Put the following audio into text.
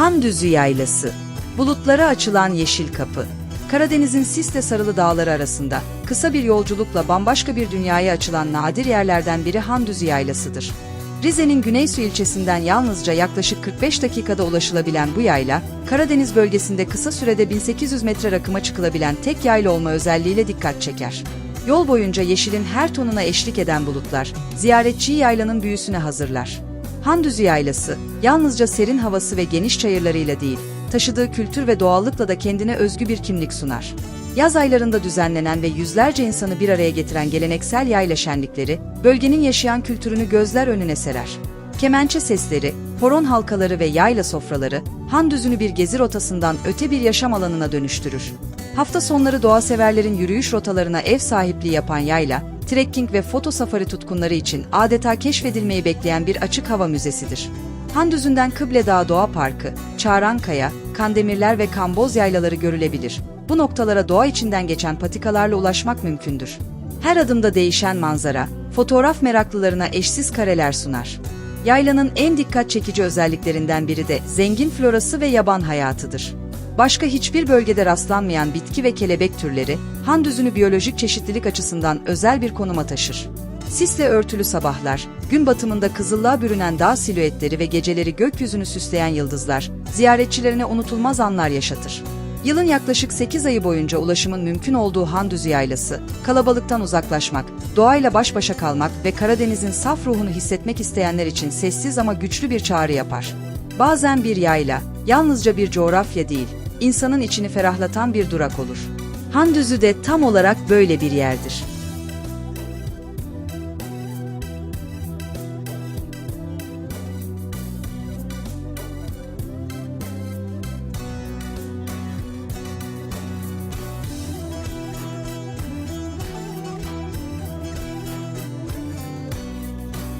Handüzü Yaylası Bulutlara açılan yeşil kapı Karadeniz'in sisle sarılı dağları arasında kısa bir yolculukla bambaşka bir dünyaya açılan nadir yerlerden biri Handüzü Yaylası'dır. Rize'nin Güneysu ilçesinden yalnızca yaklaşık 45 dakikada ulaşılabilen bu yayla, Karadeniz bölgesinde kısa sürede 1800 metre rakıma çıkılabilen tek yayla olma özelliğiyle dikkat çeker. Yol boyunca yeşilin her tonuna eşlik eden bulutlar, ziyaretçiyi yaylanın büyüsüne hazırlar. Handüzü Yaylası, yalnızca serin havası ve geniş çayırlarıyla değil, taşıdığı kültür ve doğallıkla da kendine özgü bir kimlik sunar. Yaz aylarında düzenlenen ve yüzlerce insanı bir araya getiren geleneksel yayla şenlikleri, bölgenin yaşayan kültürünü gözler önüne serer. Kemençe sesleri, horon halkaları ve yayla sofraları, Han Düzü'nü bir gezi rotasından öte bir yaşam alanına dönüştürür. Hafta sonları doğa severlerin yürüyüş rotalarına ev sahipliği yapan yayla, trekking ve foto safari tutkunları için adeta keşfedilmeyi bekleyen bir açık hava müzesidir. Handüzü'nden Kıble Dağı Doğa Parkı, Çağrankaya, Kandemirler ve Kamboz yaylaları görülebilir. Bu noktalara doğa içinden geçen patikalarla ulaşmak mümkündür. Her adımda değişen manzara, fotoğraf meraklılarına eşsiz kareler sunar. Yaylanın en dikkat çekici özelliklerinden biri de zengin florası ve yaban hayatıdır. Başka hiçbir bölgede rastlanmayan bitki ve kelebek türleri, Han düzünü biyolojik çeşitlilik açısından özel bir konuma taşır. Sisle örtülü sabahlar, gün batımında kızıllığa bürünen dağ silüetleri ve geceleri gökyüzünü süsleyen yıldızlar, ziyaretçilerine unutulmaz anlar yaşatır. Yılın yaklaşık 8 ayı boyunca ulaşımın mümkün olduğu Handüzü Yaylası, kalabalıktan uzaklaşmak, doğayla baş başa kalmak ve Karadeniz'in saf ruhunu hissetmek isteyenler için sessiz ama güçlü bir çağrı yapar. Bazen bir yayla, yalnızca bir coğrafya değil, insanın içini ferahlatan bir durak olur. Handüzü de tam olarak böyle bir yerdir.